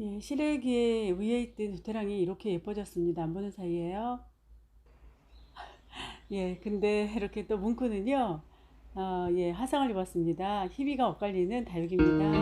예, 시래기에 위에 있던 도태랑이 이렇게 예뻐졌습니다. 안 보는 사이에요. 예, 근데 이렇게 또 뭉크는요, 어, 예, 화상을 입었습니다. 희비가 엇갈리는 다육입니다.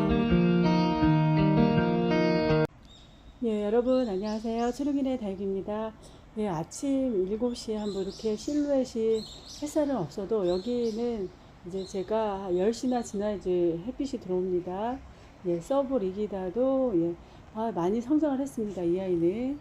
예, 여러분 안녕하세요. 초록인의 다육입니다. 예, 아침 7시에 한번 이렇게 실루엣이 햇살은 없어도 여기는 이제 제가 10시나 지나야지 햇빛이 들어옵니다. 예, 서브 리기다도 예, 아, 많이 성장을 했습니다. 이 아이는.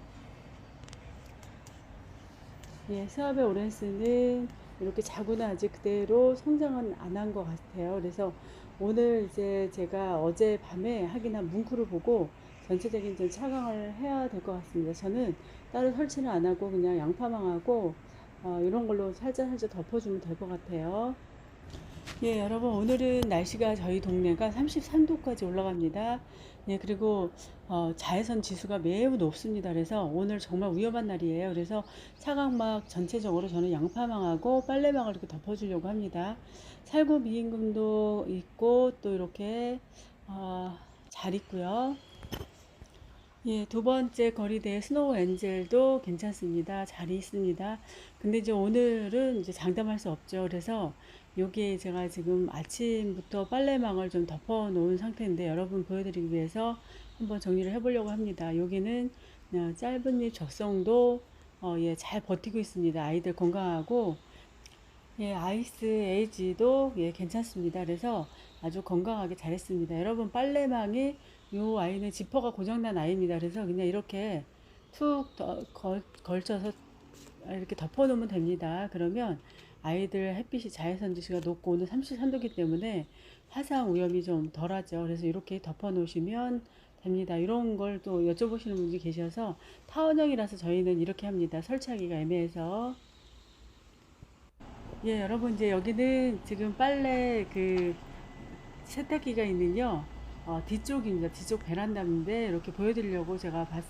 예, 스와베 오렌스는 이렇게 자구나 아직 그대로 성장은 안 한 것 같아요. 그래서 오늘 이제 제가 어제 밤에 확인한 문구를 보고 전체적인 좀 차강을 해야 될 것 같습니다. 저는 따로 설치는 안 하고 그냥 양파망하고 어, 이런 걸로 살짝 살짝 덮어주면 될 것 같아요. 예, 여러분 오늘은 날씨가 저희 동네가 33도까지 올라갑니다. 예, 그리고 어, 자외선 지수가 매우 높습니다. 그래서 오늘 정말 위험한 날이에요. 그래서 차광막 전체적으로 저는 양파망하고 빨래망을 이렇게 덮어주려고 합니다. 살구 미임금도 있고 또 이렇게 어, 잘 있고요. 예, 두 번째 거리대 스노우 엔젤도 괜찮습니다. 잘 있습니다. 근데 이제 오늘은 이제 장담할 수 없죠. 그래서 여기에 제가 지금 아침부터 빨래망을 좀 덮어 놓은 상태인데 여러분 보여드리기 위해서 한번 정리를 해보려고 합니다. 여기는 그냥 짧은 잎 적성도 어, 예, 잘 버티고 있습니다. 아이들 건강하고 예, 아이스 에이지도 예, 괜찮습니다. 그래서 아주 건강하게 잘했습니다. 여러분 빨래망이 요 아이는 지퍼가 고장난 아이입니다. 그래서 그냥 이렇게 툭 더- 걸, 걸쳐서 이렇게 덮어 놓으면 됩니다. 그러면 아이들 햇빛이 자외선 지수가 높고 오늘 33도기 때문에 화상 위험이 좀 덜하죠. 그래서 이렇게 덮어 놓으시면 됩니다. 이런 걸 또 여쭤보시는 분들이 계셔서 타원형이라서 저희는 이렇게 합니다. 설치하기가 애매해서. 예, 여러분 이제 여기는 지금 빨래 그 세탁기가 있는요. 어, 뒤쪽입니다. 뒤쪽 베란다인데 이렇게 보여드리려고 제가 봤,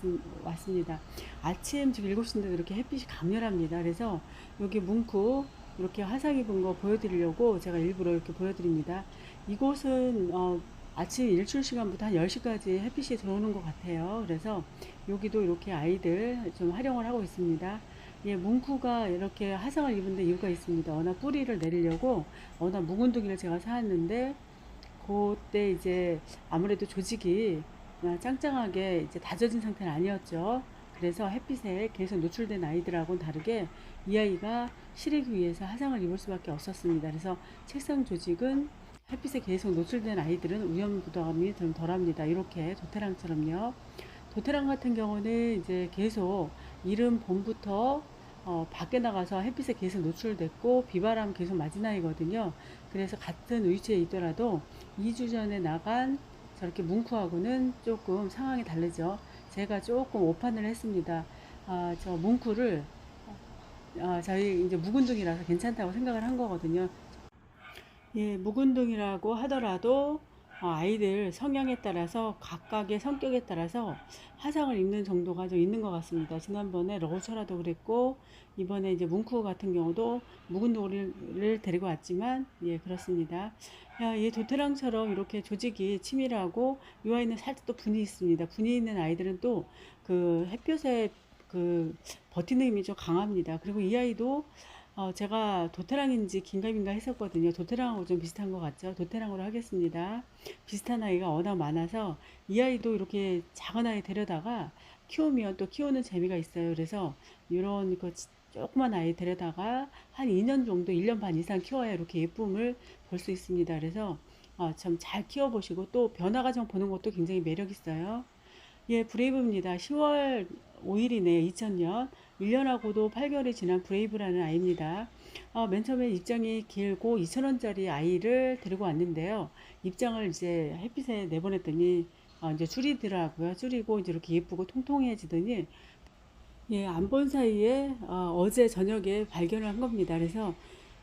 왔습니다. 아침 지금 7시인데 이렇게 햇빛이 강렬합니다. 그래서 여기 뭉크 이렇게 화상 입은 거 보여드리려고 제가 일부러 이렇게 보여드립니다. 이곳은 어, 아침 일출 시간부터 한 10시까지 햇빛이 들어오는 것 같아요. 그래서 여기도 이렇게 아이들 좀 활용을 하고 있습니다. 예, 뭉크가 이렇게 화상을 입은 데 이유가 있습니다. 워낙 뿌리를 내리려고 워낙 묵은둥이를 제가 사왔는데 그때 이제 아무래도 조직이 짱짱하게 이제 다져진 상태는 아니었죠. 그래서 햇빛에 계속 노출된 아이들하고는 다르게 이 아이가 실외기 위해서 화상을 입을 수밖에 없었습니다. 그래서 책상 조직은 햇빛에 계속 노출된 아이들은 위험 부담이 좀 덜합니다. 이렇게 도테랑처럼요. 도테랑 같은 경우는 이제 계속 이른 봄부터 어, 밖에 나가서 햇빛에 계속 노출됐고 비바람 계속 맞은 아이거든요. 그래서 같은 위치에 있더라도 2주 전에 나간 저렇게 뭉크하고는 조금 상황이 다르죠. 제가 조금 오판을 했습니다. 아, 저 뭉크를 아, 저희 이제 묵은둥이라서 괜찮다고 생각을 한 거거든요. 예, 묵은둥이라고 하더라도 어, 아이들 성향에 따라서 각각의 성격에 따라서 화상을 입는 정도가 좀 있는 것 같습니다. 지난번에 러우처라도 그랬고 이번에 이제 뭉크 같은 경우도 묵은둥이를 데리고 왔지만 예 그렇습니다. 야, 얘 도테랑처럼 이렇게 조직이 치밀하고 이 아이는 살짝 또 분이 있습니다. 분이 있는 아이들은 또 그 햇볕에 그 버티는 힘이 좀 강합니다. 그리고 이 아이도 어, 제가 도테랑인지 긴가민가 했었거든요. 도테랑하고 좀 비슷한 것 같죠? 도테랑으로 하겠습니다. 비슷한 아이가 워낙 많아서 이 아이도 이렇게 작은 아이 데려다가 키우면 또 키우는 재미가 있어요. 그래서 이런 그 조그만 아이 데려다가 한 2년 정도, 1년 반 이상 키워야 이렇게 예쁨을 볼 수 있습니다. 그래서 어, 좀잘 키워보시고 또 변화 과정 보는 것도 굉장히 매력 있어요. 예, 브레이브입니다. 10월 5일이네요. 2000년. 1년하고도 8개월이 지난 브레이브라는 아이입니다. 어, 맨 처음에 입장이 길고 2,000원짜리 아이를 데리고 왔는데요. 입장을 이제 햇빛에 내보냈더니 어, 이제 줄이더라고요. 줄이고 이제 이렇게 예쁘고 통통해지더니 예, 안 본 사이에 어, 제 저녁에 발견을 한 겁니다. 그래서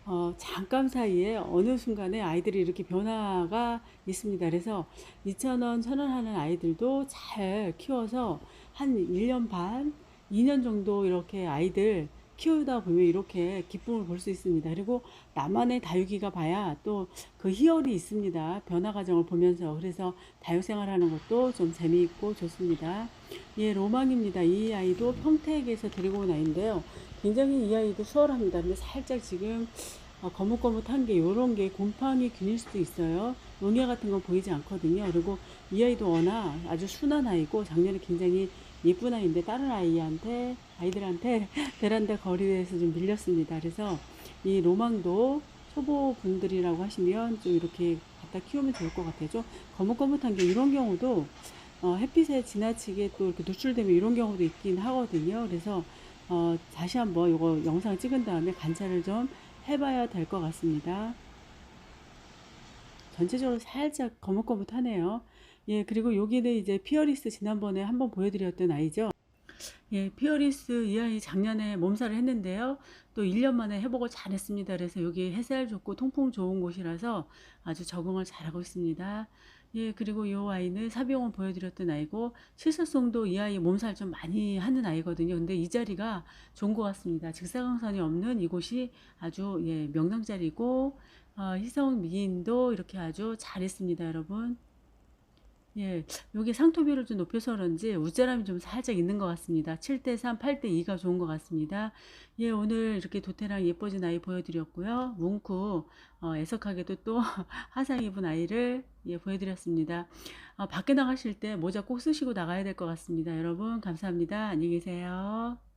어, 잠깐 사이에 어느 순간에 아이들이 이렇게 변화가 있습니다. 그래서 2,000원, 1,000원 하는 아이들도 잘 키워서 한 1년 반, 2년 정도 이렇게 아이들 키우다 보면 이렇게 기쁨을 볼 수 있습니다. 그리고 나만의 다육이가 봐야 또 그 희열이 있습니다. 변화 과정을 보면서 그래서 다육 생활하는 것도 좀 재미있고 좋습니다. 예, 로망입니다. 이 아이도 평택에서 데리고 온 아이인데요. 굉장히 이 아이도 수월합니다. 근데 살짝 지금 어, 거뭇거뭇한 게 요런 게 곰팡이 균일 수도 있어요. 농야 같은 건 보이지 않거든요. 그리고 이 아이도 워낙 아주 순한 아이고 작년에 굉장히 예쁜 아이인데 다른 아이한테 아이들한테 베란다 거리에서 좀 밀렸습니다. 그래서 이 로망도 초보 분들이라고 하시면 좀 이렇게 갖다 키우면 좋을 것 같아요. 좀 거뭇거뭇한 게 이런 경우도 어, 햇빛에 지나치게 또 이렇게 노출되면 이런 경우도 있긴 하거든요. 그래서 어, 다시 한번 이거 영상 찍은 다음에 관찰을 좀 해봐야 될 것 같습니다. 전체적으로 살짝 거뭇거뭇하네요. 예, 그리고 여기는 이제 피어리스 지난번에 한번 보여드렸던 아이죠. 예, 피어리스 이 아이 작년에 몸살을 했는데요. 또 1년 만에 회복을 잘했습니다. 그래서 여기 해살 좋고 통풍 좋은 곳이라서 아주 적응을 잘하고 있습니다. 예, 그리고 이 아이는 사비용을 보여드렸던 아이고 실사성도 이 아이 몸살 좀 많이 하는 아이거든요. 근데 이 자리가 좋은 것 같습니다. 직사광선이 없는 이곳이 아주 예, 명당 자리고 어, 희성 미인도 이렇게 아주 잘했습니다, 여러분. 예, 여기 상토비를 좀 높여서 그런지 우짜람이 좀 살짝 있는 것 같습니다. 7대3, 8대2가 좋은 것 같습니다. 예, 오늘 이렇게 도태랑 예뻐진 아이 보여드렸고요. 뭉쿠, 어, 애석하게도 또 화상 입은 아이를 예, 보여드렸습니다. 어, 밖에 나가실 때 모자 꼭 쓰시고 나가야 될 것 같습니다. 여러분, 감사합니다. 안녕히 계세요.